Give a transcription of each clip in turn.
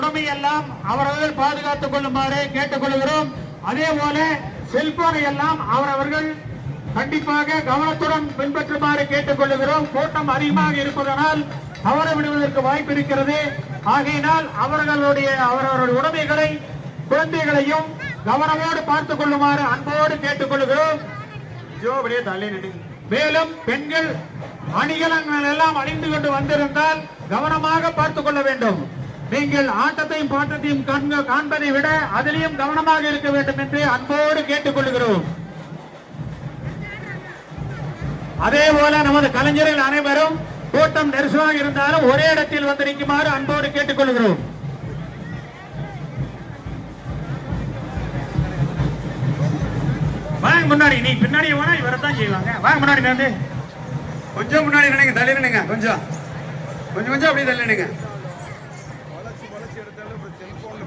உடமையெல்லாம் அவரவர்கள் பாதுகாத்துக் கொள்ளுமாறு கேட்டுக்கொள்கிறோம். அதே போல செல்போனை எல்லாம் அவரவர்கள் கண்டிப்பாக கவனத்துடன் பின்பற்றுமாறு கேட்டுக்கொள்கிறோம் கூட்டம் அதிகமாக இருப்பதனால் தவற விடுவதற்கு வாய்ப்பு இருக்கிறது. ஆகையினால் அவர்களுடைய அவரவர்கள் உடைமைகளை குழந்தைகளையும் கவனமோடு பார்த்துக் கொள்ளுமாறு அன்போடு கேட்டுக்கொள்கிறோம். ஜோ மேலும் பெண்கள் அணிகலன்கள் எல்லாம் அணிந்து கொண்டு வந்திருந்தால் கவனமாக பார்த்துக் கொள்ள வேண்டும். நீங்கள் ஆட்டத்தையும் பாட்டத்தையும் காண்பதை விட அதிலையும் கவனமாக இருக்க வேண்டும் என்று அன்போடு கேட்டுக்கொள்கிறோம். அதே போல நமது கலைஞர்கள் அனைவரும் கூட்டம் நெரிசலாக இருந்தாலும் ஒரே இடத்தில் வந்து நிற்குமாறு அன்போடு கேட்டுக்கொள்கிறோம். வாங்க முன்னாடி நீ பின்னாடி போனா இவரை தான் செய்வாங்க. வாங்க முன்னாடி வந்து கொஞ்சம் முன்னாடி நினைங்க தள்ளி நினைங்க கொஞ்சம். கொஞ்சம் கொஞ்சம் அப்படியே தள்ளி நினைங்க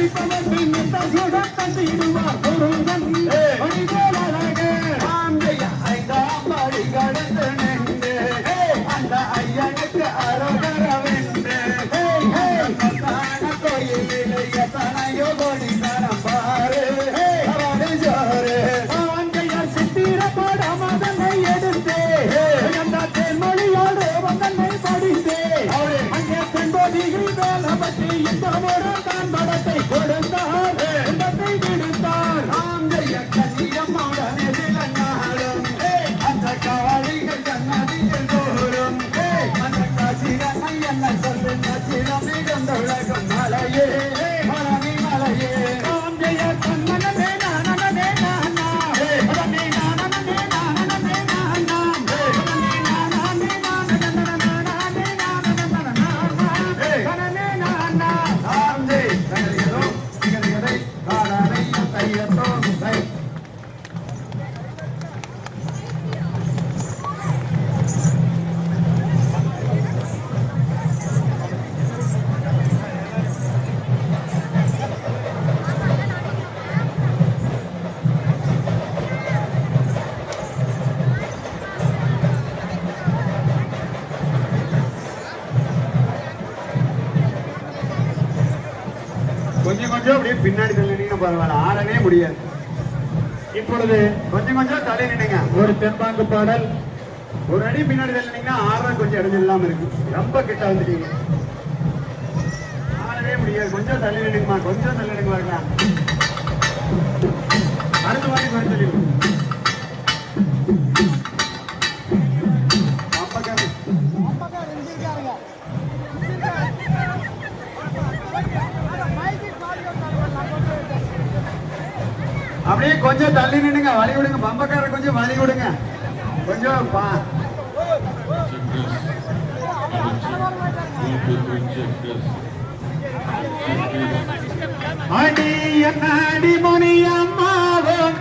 தரம் பாரு அவனை ஜோரு தள்ளி பின்னாடி தள்ளினீங்கன்னு பரவாயில்ல ஆடவே முடியாது. இப்பொழுது கொஞ்சம் கொஞ்சம் தள்ளி நின்னுங்க. ஒரு தென்பாங்கு பாடல். ஒரு அடி பின்னாடி தள்ளினீங்கன்னா ஆடுறது கொஞ்சம் இடஞ்சு இல்லாம இருக்கு. ரொம்ப கிட்ட வந்துட்டீங்க. ஆடவே முடியாது. கொஞ்சம் தள்ளி நின்னுங்கம்மா கொஞ்சம் தள்ளி நின்னுங்க வரலாம் அடுத்த மாதிரி மறுத்தள்ளி அப்படியே கொஞ்சம் தள்ளி நின்னுங்க வழி விடுங்க பம்பக்கார கொஞ்சம் வழி விடுங்க கொஞ்சம் அடி அடி மணி அம்மாவும்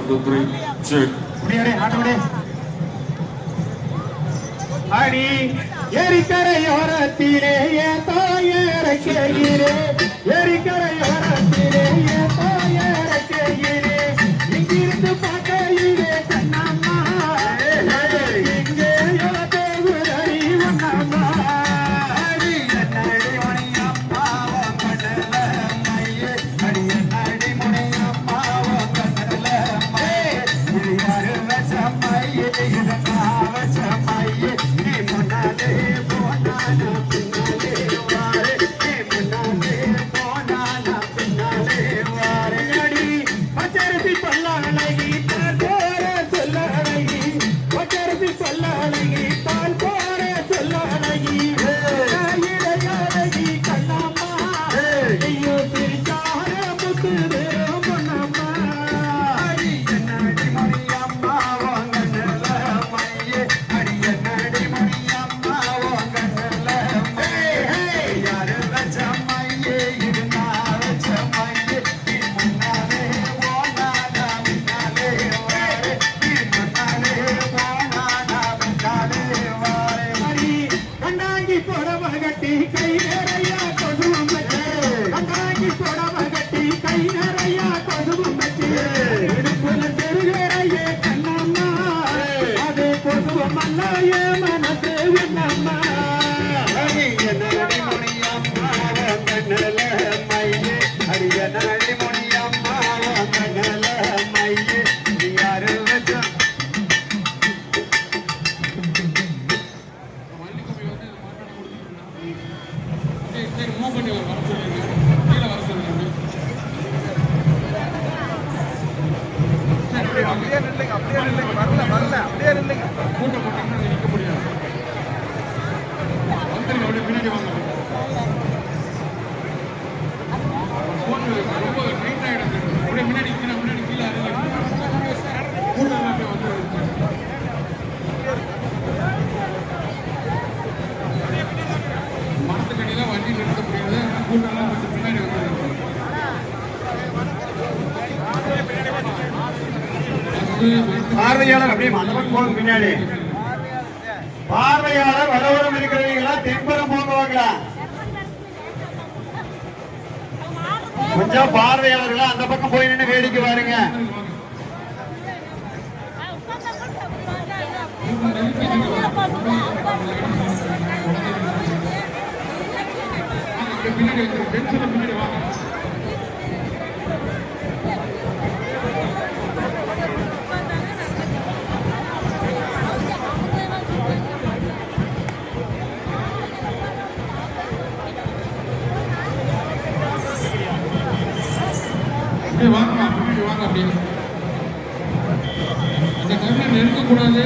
One, two, three, check. அடி எரிக்கரையோரத்திலே என் தாயரை செய்கிறே. எரிக்கரையோரத்திலே என் தாயரை செய்கிறே. அப்படியே முன்னாடி கீழே முன்னாடி கீழே கூடுதல் வந்து மரத்துக்கடியில் வண்டி நிறுத்த முடியாது. கூட்டம்லாம் கொஞ்சம் பின்னாடி வந்து பார்வையாளர் அப்படியே மண்டபம் போகும் பின்னாடி கொஞ்சம் பார்வையாளர்கள் அந்த பக்கம் போய் நின்று வேடிக்கை பாருங்க பின்னாடி பின்னாடி வாங்க வாங்கம்மா பின்னாடி வாங்க அப்படின்னு அந்த கருணை நெருங்கக்கூடாது.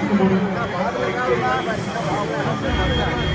Thank you.